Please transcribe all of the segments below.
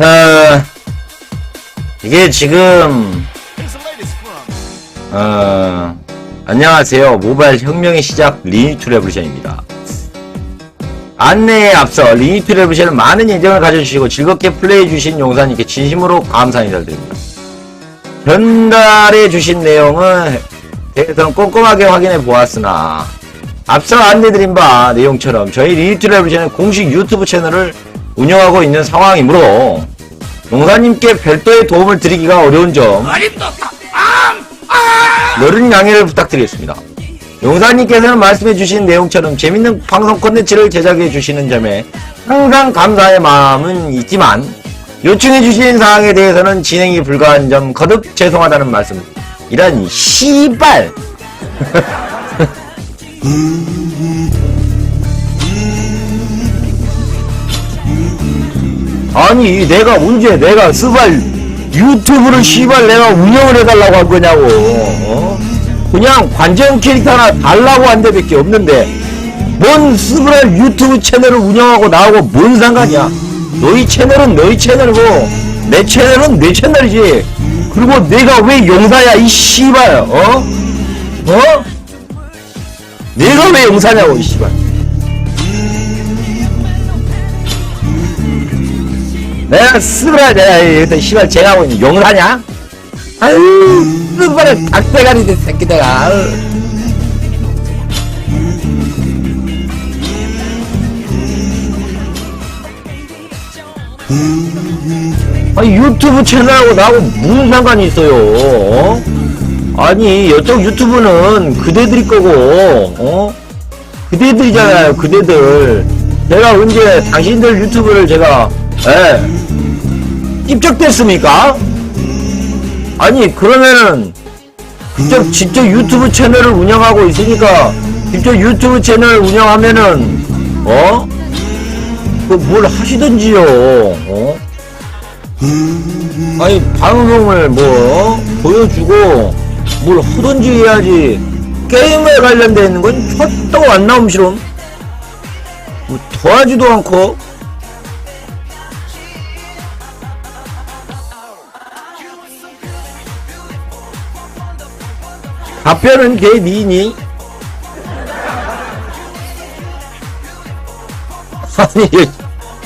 어, 이게 지금, 어, 안녕하세요. 모바일 혁명의 시작 리니투 레볼루션입니다. 안내에 앞서 리니투 레볼루션은 많은 예정을 가져주시고 즐겁게 플레이해주신 용사님께 진심으로 감사 인사드립니다. 전달해 주신 내용은 대해서 꼼꼼하게 확인해 보았으나 앞서 안내드린 바 내용처럼 저희 리니투 레볼루션은 공식 유튜브 채널을 운영하고 있는 상황이므로 용사님께 별도의 도움을 드리기가 어려운 점 너른 양해를 부탁드리겠습니다. 용사님께서는 말씀해주신 내용처럼 재밌는 방송 콘텐츠를 제작해주시는 점에 항상 감사의 마음은 있지만 요청해주신 사항에 대해서는 진행이 불가한 점 거듭 죄송하다는 말씀. 이런 씨발. 아니 내가 언제 내가 스발 유튜브를 씨발 내가 운영을 해달라고 한 거냐고 어? 그냥 관전 캐릭터 하나 달라고 한 데밖에 없는데 뭔 스발 유튜브 채널을 운영하고 나하고 뭔 상관이야 너희 채널은 너희 채널이고 내 채널은 내 채널이지 그리고 내가 왜 용사야 이 씨발 어? 어? 내가 왜 용사냐고 이 씨발 내가 스브라 내가 일단 씨발 제가 하고 있는 용사냐? 아유 스브라 닭대가리 된 새끼들아 아유. 아니 유튜브 채널하고 나하고 무슨 상관이 있어요 어? 아니 이쪽 유튜브는 그대들이 거고 어? 그대들이잖아요 그대들 내가 언제 당신들 유튜브를 제가 예 입적됐습니까? 아니 그러면은 직접 직접 유튜브 채널을 운영하고 있으니까 직접 유튜브 채널 운영하면은 어? 그뭘 하시든지요 어? 아니 방송을 뭐 보여주고 뭘 하든지 해야지 게임에 관련돼 있는 건 쳤도 안 나옴 싫음 뭐 도와주도 않고 답변은 걔 니니? 아니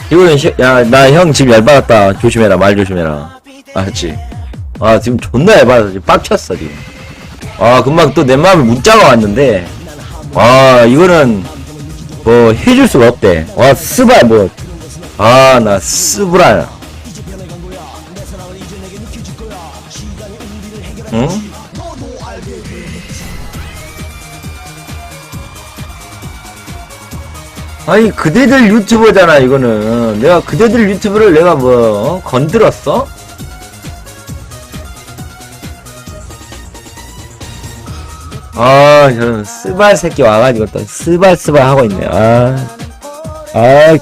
이거는 야나 형 지금 열받았다. 조심해라 말 조심해라. 알았지 아 지금 존나 열받았어 지금 빡쳤어 지금. 아 금방 또 내 마음에 문자가 왔는데. 아 이거는 뭐 해줄 수가 없대. 와 스발 뭐아나 스브랄 응? 아니 그대들 유튜버잖아 이거는 내가 그대들 유튜브를 내가 뭐 어? 건드렸어? 아 저는 스발 새끼 와가지고 또 스발 스발 하고 있네 아아 아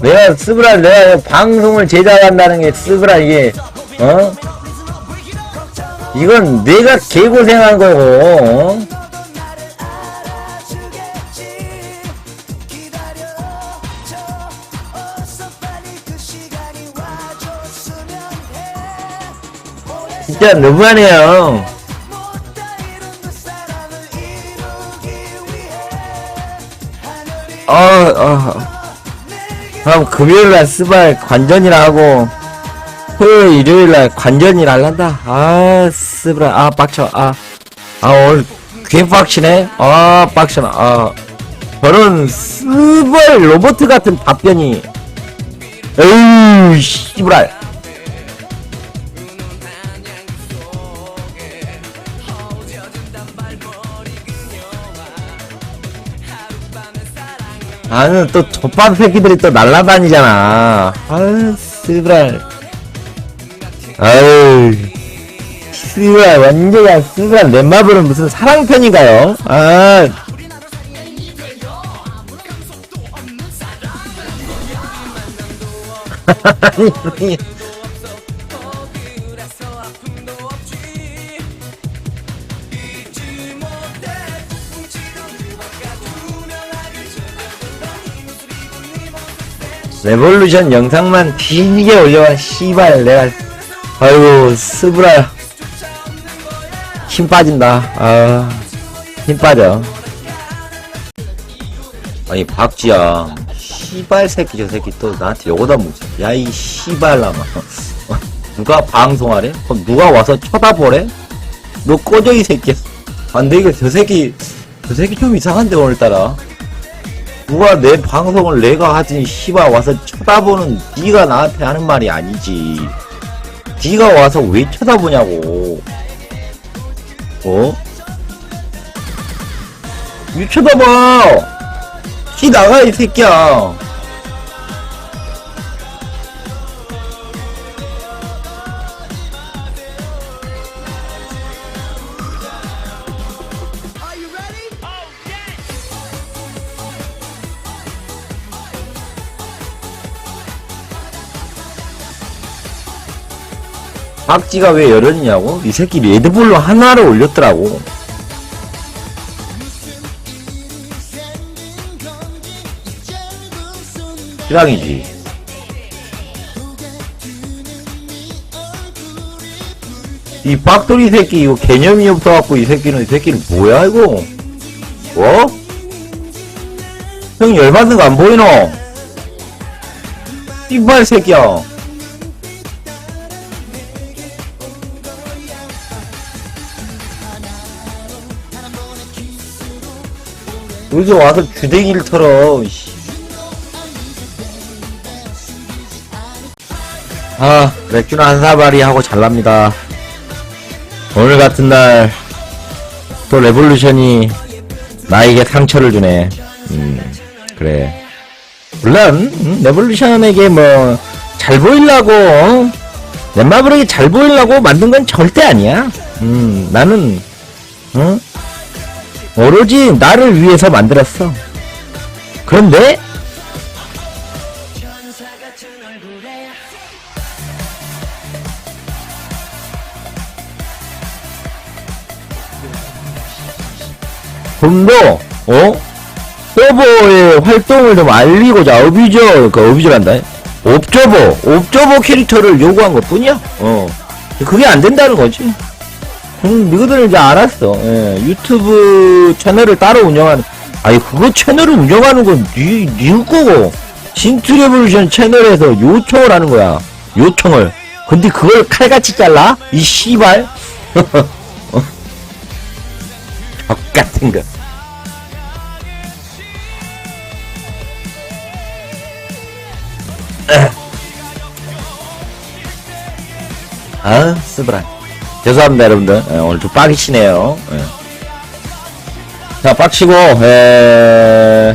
내가 스브랄 내가 방송을 제작한다는 게 스브랄 이게 어? 이건 내가 개고생한 거고 어? 진짜 너무하네요 어, 어. 그럼 금요일날 스발 관전이라 하고 토요일 일요일날 관전일 할란다. 아 스브라. 아 빡쳐. 아아 오늘 개 빡치네. 아 빡쳐나 아 저런 스벌 로봇 같은 답변이. 에이 씨브 랄 나는 또 젖밥 새끼들이 또 날라다니잖아. 아유 스브랄 아유 스브랄 완전히 스브랄 넷마블은 무슨 사랑편인가요? 아 레볼루션 영상만 뒤지게 올려와 씨발. 내가 아이고 스브라야 힘 빠진다. 아힘 빠져. 아니 박지야. 씨발 새끼 저 새끼 또 나한테 요거다 묻어 야이 씨발라마 누가 방송하래? 그럼 누가 와서 쳐다보래? 너 꺼져 이 새끼 안돼 이거 저 새끼 저 새끼 좀 이상한데 오늘따라 누가 내 방송을 내가 하더니 씨발 와서 쳐다보는 네가 나한테 하는 말이 아니지. 네가 와서 왜 쳐다보냐고. 어? 왜 쳐다봐. 키 나가 이 새끼야 박지가 왜 열었냐고? 이 새끼 레드불로 하나를 올렸더라고. 실랑이지. 이 박돌이 새끼 이거 개념이 없어갖고 이 새끼는 이 새끼는 뭐야 이거? 뭐? 형 열받는 거 안 보이노? 이발 새끼야. 여기서 와서 주댕이를 털어. 씨. 아, 맥주나 한 사발이 하고 잘납니다. 오늘 같은 날, 또 레볼루션이 나에게 상처를 주네. 음, 그래. 물론, 음, 레볼루션에게 뭐, 잘 보이려고, 어? 넷마블에게 잘 보이려고 만든 건 절대 아니야. 음, 나는, 어? 오로지 나를 위해서 만들었어. 그런데 좀 더, 어? 서버의 활동을 좀 알리고자 어비저, 그 어비저란다. 옵저버, 옵저버 캐릭터를 요구한 것 뿐이야. 어. 그게 안 된다는 거지. 음, 너희들은 이제 알았어. 예, 유튜브 채널을 따로 운영하는, 아니, 그거 채널을 운영하는 건 니, 니 거고, 신트레볼루션 채널에서 요청을 하는 거야. 요청을. 근데 그걸 칼같이 잘라? 이 씨발? 어? 적 같은 거. 아, 쓰브라. 죄송합니다, 여러분들. 예, 오늘 좀 빡이시네요. 예. 자, 빡치고, 에...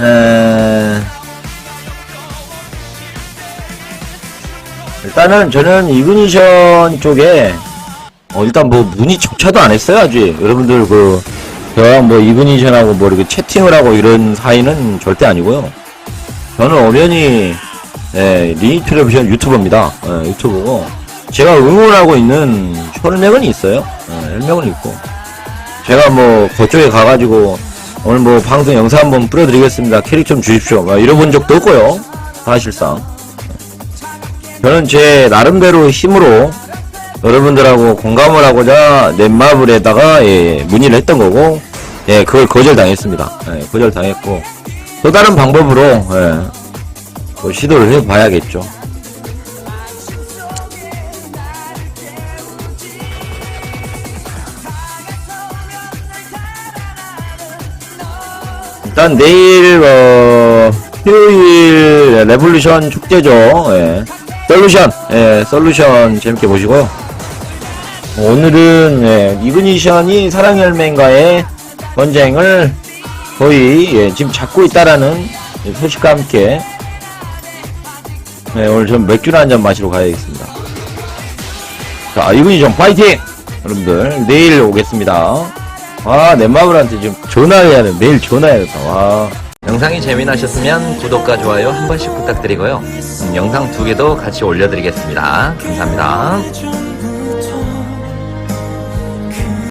에... 일단은 저는 이그니션 쪽에 어, 일단 뭐 문의 조차도 안 했어요 아직 여러분들 그 저랑 뭐 이그니션하고 뭐 이렇게 채팅을 하고 이런 사이는 절대 아니고요. 저는 엄연히 예, 리니트레비전 유튜버입니다. 예, 유튜버고. 제가 응원하고 있는 혈맥은 있어요. 예, 혈맥은 있고. 제가 뭐 그쪽에 가가지고 오늘 뭐 방송 영상 한번 뿌려드리겠습니다. 캐릭 좀 주십시오. 막 이러본 적도 없고요. 사실상. 저는 제 나름대로 힘으로 여러분들하고 공감을 하고자 넷마블에다가 예, 문의를 했던 거고 예 그걸 거절당했습니다. 예, 거절당했고 또 다른 방법으로 예, 뭐 시도를 해봐야겠죠. 일단 내일 어 토요일 레볼루션 축제죠. 예. 솔루션. 예, 솔루션 재밌게 보시고요 오늘은 예, 이그니션이 사랑열매인가의 전쟁을 거의 예, 지금 잡고 있다라는 예, 소식과 함께 예, 오늘 좀 맥주나 한잔 마시러 가야겠습니다 자 이그니션 파이팅 여러분들 내일 오겠습니다 아 넷마블한테 좀 전화해야 돼 내일 전화해야겠다 와 영상이 재미나셨으면 구독과 좋아요 한 번씩 부탁드리고요. 음, 영상 두 개도 같이 올려드리겠습니다. 감사합니다.